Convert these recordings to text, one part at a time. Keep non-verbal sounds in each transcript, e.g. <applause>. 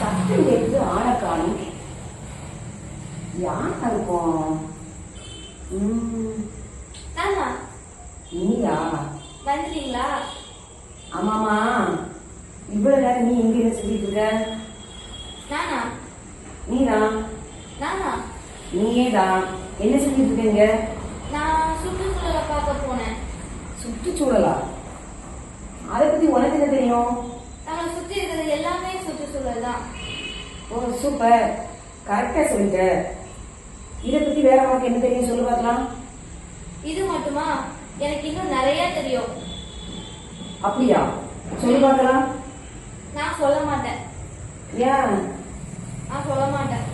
சத்தம் கேட்டு ஆளை காணும் யாரா இருக்கும் நானா? நீயா? வந்துட்டீங்களா ஆமாமா இவ்வளவு நேரம் நீ எங்க என்ன செஞ்சுட்டு இருக்க? நானா? நீதா நானா? நீயே தான் என்ன செஞ்சுட்டு இருக்கீங்க? நான் சுற்றுச்சூழலை பார்க்க போனேன் சுற்றுச்சூழலா அதை பத்தி உனக்கு என்ன தெரியும் நம்மளை சுத்தி இருக்கிறது எல்லாமே சுற்றுச்சூழல் தான் ஓ சூப்பர் கரெக்டா சொல்லிட்ட. இதை பத்தி வேற உனக்கு என்ன தெரியும்? சொல்லு பார்க்கலாம். இது மட்டுமா? எனக்கு இன்னும் நிறைய தெரியும். அப்படியா? சொல்லு பார்க்கலாம். நான் சொல்ல மாட்டேன். ஏன்? நான் சொல்ல மாட்டேன்.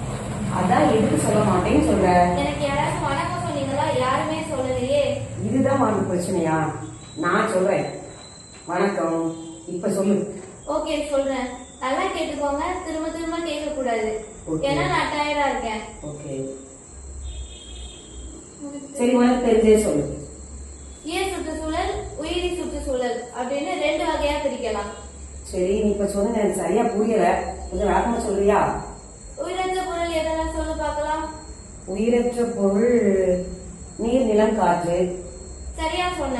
அதான் எதுக்கு சொல்ல மாட்டேன்னு சொல்ற? எனக்கு யாராச்சும் வணக்கம் சொன்னீங்களா? யாருமே சொல்லலையே. இதுதான் உனக்கு பிரச்சனையா? நான் சொல்றேன். வணக்கம். இப்ப சொல்லு. ஓகே சொல்றேன். நல்லா கேட்டுக்கோங்க. திரும்ப திரும்ப கேட்க கூடாது. ஏன்னா நான் டயர்டா இருக்கேன். ஓகே சரி உனக்கு தெரிஞ்சே சொல்லு. இயற் சுற்றுச்சூழல் உயிரி சுற்றுச்சூழல் அப்படின்னு ரெண்டு வகையா பிரிக்கலாம். சரி நீ இப்ப சொன்ன எனக்கு சரியா புரியல. கொஞ்சம் விளக்கமா சொல்றியா? உயிரற்ற பொருள் எதெல்லாம் சொல்லு பார்க்கலாம். உயிரற்ற பொருள் நீர் நிலம் காற்று. சரியா சொன்ன.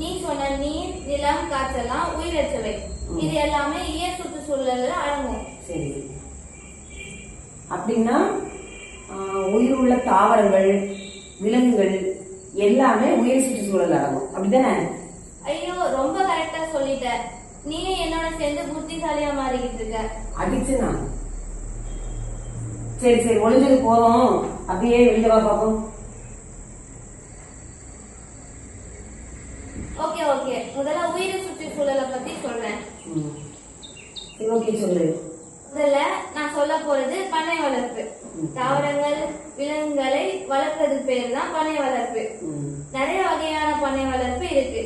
நீ சொன்ன நீர் நிலம் காற்றெல்லாம் உயிரற்றவை. இது எல்லாமே இயற் சுற்றுச்சூழல்ல அடங்கும். சரி. அப்படின்னா ஆஹ், உயிருள்ள தாவரங்கள் விலங்குகள் எல்லாமே உயிர் சுற்றுச்சூழல் அடங்கும். அப்படிதானே? ஐயோ ரொம்ப கரெக்டா சொல்லிட்ட. நீயே என்னோட சேர்ந்து புத்திசாலியா மாறிக்கிட்டு இருக்க. அடிச்சு நான் சரி சரி ஒளிஞ்சது போதும் அப்படியே வெளியில வா பாப்போம். Okay okay. முதல்ல உயிர் சுற்றுச்சூழலை பத்தி சொல்றேன். ஓகே சொல்லு. முதல்ல நான் சொல்ல போறது பண்ணை வளர்ப்பு. தாவரங்கள் விலங்குகளை வளர்க்கறது பேர் தான் பண்ணை வளர்ப்பு. நிறைய வகையான பண்ணை வளர்ப்பு இருக்கு.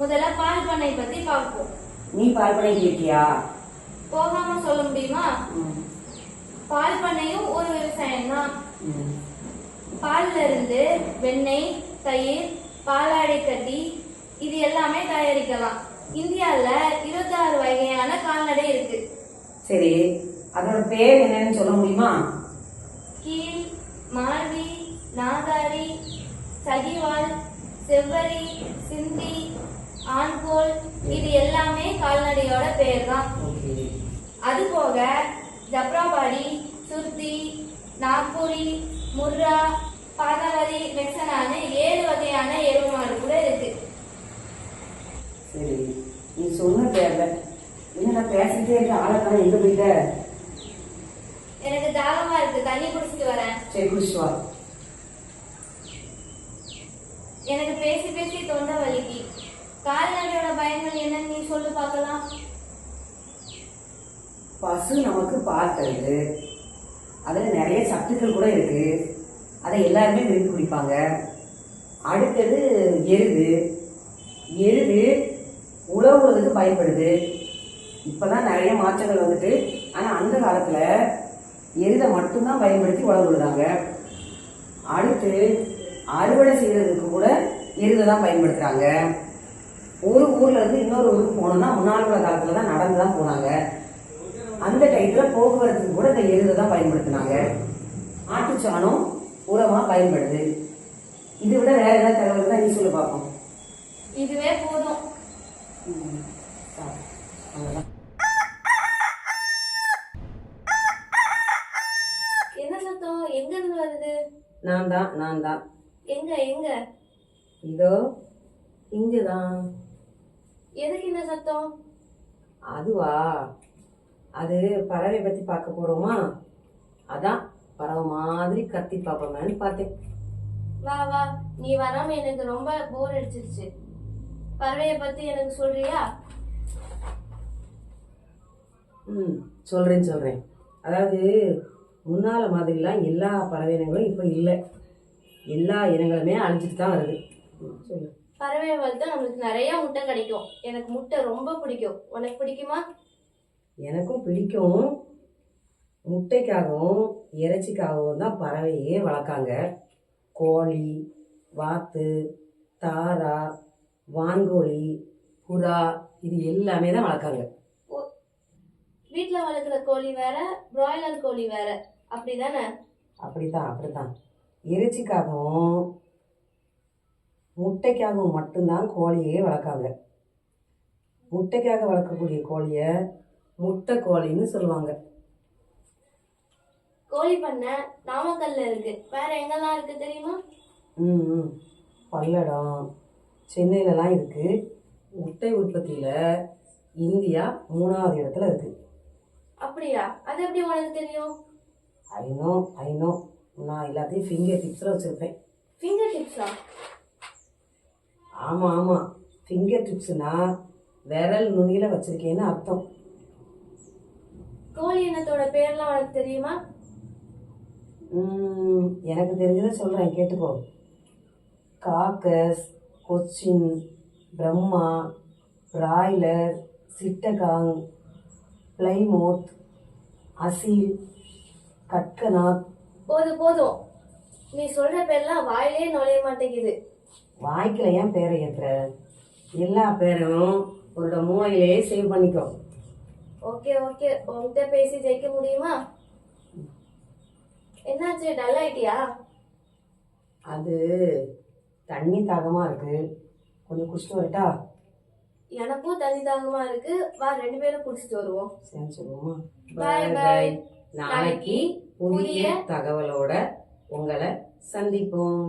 முதல்ல பால் பண்ணை பத்தி பார்ப்போம். நீ பால் பண்ணிட்டு இருக்கியா போகாம சொல்ல முடியுமா? பால் பண்ணையும் ஒரு விவசாயம் தான். பால்ல இருந்து வெண்ணெய் தயிர் பாலாடை கட்டி இது எல்லாமே தயாரிக்கலாம். இந்தியால இருபத்தாறு வகையான கால்நடை இருக்கு. சரி அதோட பேர் என்னன்னு சொல்ல முடியுமா? கீழ் மால்வி நாகாரி சகிவால் செவ்வரி சிந்தி ஆண்கோல் இது எல்லாமே கால்நடையோட பேர் தான் அது போக ஜப்ராபாடி சுர்தி நாக்பூரி முர்ரா பாதாவரி மெக்சனான்னு ஏழு வகையான எருவு மாடு கூட இருக்கு. சரி நீ சொன்ன பேர்ல என்ன பேசிட்டே இருக்க? ஆளக்கான எங்க போயிட்ட? எனக்கு தாகமா இருக்கு. தண்ணி குடிச்சிட்டு வரேன். சரி குடிச்சு வா. எனக்கு பேசி பேசி தொண்டை வலிக்கு. கால்நடையோட பயன்கள் என்னன்னு நீ சொல்லு பார்க்கலாம். பசு நமக்கு பால் தருது அதுல நிறைய சத்துக்கள் கூட இருக்கு. அதை எல்லாருமே விரும்பி குடிப்பாங்க. அடுத்தது எருது. எருது உழவுறதுக்கு பயன்படுது. இப்போதான் நிறைய மாற்றங்கள் வந்துட்டு ஆனால் அந்த காலத்தில் எருதை மட்டும்தான் பயன்படுத்தி உழவு விடுறாங்க அடுத்து அறுவடை செய்யறதுக்கு கூட எருதை தான் பயன்படுத்துறாங்க. ஒரு ஊர்ல இருந்து இன்னொரு ஊருக்கு போனோம்னா முன்னாள் உள்ள காலத்துல தான் நடந்து தான் போனாங்க. அந்த டயத்துல போக்குவரத்துக்கு கூட இந்த எருதை தான் பயன்படுத்தினாங்க. ஆட்டுச்சாணம் உரமா பயன்படுது. இதை விட வேற ஏதாவது தகவல் தான் நீ சொல்லி பார்ப்போம் இதுவே போதும். <laughs> என்ன சத்தம்? எங்க இருந்து வருது? நான் தான் நான் தான் எங்க எங்க? இதோ இங்கதான். எதுக்கு இந்த சத்தம்? அதுவா? அது பறவை பத்தி பார்க்க போறோமா? அதான் பறவை மாதிரி கத்தி பார்ப்போமேன்னு பார்த்தேன். வா வா. நீ வராம எனக்கு ரொம்ப போர் அடிச்சிருச்சு. பறவைய பத்தி எனக்கு சொல்றியா? ம் சொல்றேன் சொல்றேன். அதாவது முன்னால மாதிரிலாம் எல்லா பறவை இனங்களும் இப்போ இல்லை. எல்லா இனங்களுமே அழிஞ்சிட்டு தான் வருது. சொல்லு. பறவையை வளர்த்தா நம்மளுக்கு நிறைய முட்டை கிடைக்கும். எனக்கு முட்டை ரொம்ப பிடிக்கும். உனக்கு பிடிக்குமா? எனக்கும் பிடிக்கும். முட்டைக்காகவும் இறைச்சிக்காகவும் தான் பறவையே வளர்க்காங்க. கோழி வாத்து தாரா வான்கோழி புறா இது எல்லாமே தான் வளர்க்காங்க. வளர்க்குற கோழி வேற பிராய்லர் கோழி வேற. அப்படிதானே? அப்படித்தான் அப்படித்தான். இறைச்சிக்காகவும் முட்டைக்காகவும் மட்டும்தான் கோழியே வளர்க்காங்க. முட்டைக்காக வளர்க்கக்கூடிய கோழியை முட்டை கோழின்னு சொல்லுவாங்க. கோழி பண்ணை நாமக்கல்ல இருக்கு. வேற எங்கெல்லாம் இருக்கு தெரியுமா? ம் ம். பல்லடம் சென்னையிலலாம் இருக்குது முட்டை உற்பத்தியில் இந்தியா மூணாவது இடத்துல இருக்குது அப்படியா? அது எப்படி உனக்கு தெரியும்? ஐநோ ஐநோ நான் எல்லாத்தையும் ஃபிங்கர் டிப்ஸில் வச்சுருப்பேன். ஃபிங்கர் டிப்ஸா ஆமாம் ஆமாம் ஃபிங்கர் டிப்ஸ்னா விரல் நுனியில் வச்சுருக்கேன்னு அர்த்தம். கோழி இனத்தோட பேர்லாம் உனக்கு தெரியுமா? எனக்கு தெரிஞ்சதை சொல்கிறேன் கேட்டுக்கோ. காக்கஸ் கொச்சின் பிரம்மா பிராய்லர் சிட்டகாங் பிளைமோத் அசீல் கட்கநாத். போதும் போதும். நீ சொல்ற பேர்லாம் வாயிலே நுழைய மாட்டேங்குது. வாய்க்கில் ஏன் பேரை ஏற்றுற எல்லா பேரும் உன்னோட மூளையிலே சேவ் பண்ணிக்கோ. Okay okay. உன்கிட்ட பேசி ஜெயிக்க முடியுமா? என்னாச்சு? டல் ஆயிட்டியா? அது தண்ணி தாகமாக இருக்குது கொஞ்சம் குடிச்சிட்டு வரட்டா? எனக்கும் தண்ணி தாகமா இருக்கு. வா ரெண்டு பேரும் குடிச்சிட்டு வருவோம். சரி சொல்லுவோமா? Bye, bye. நாளைக்கு புதிய தகவலோட உங்களை சந்திப்போம்.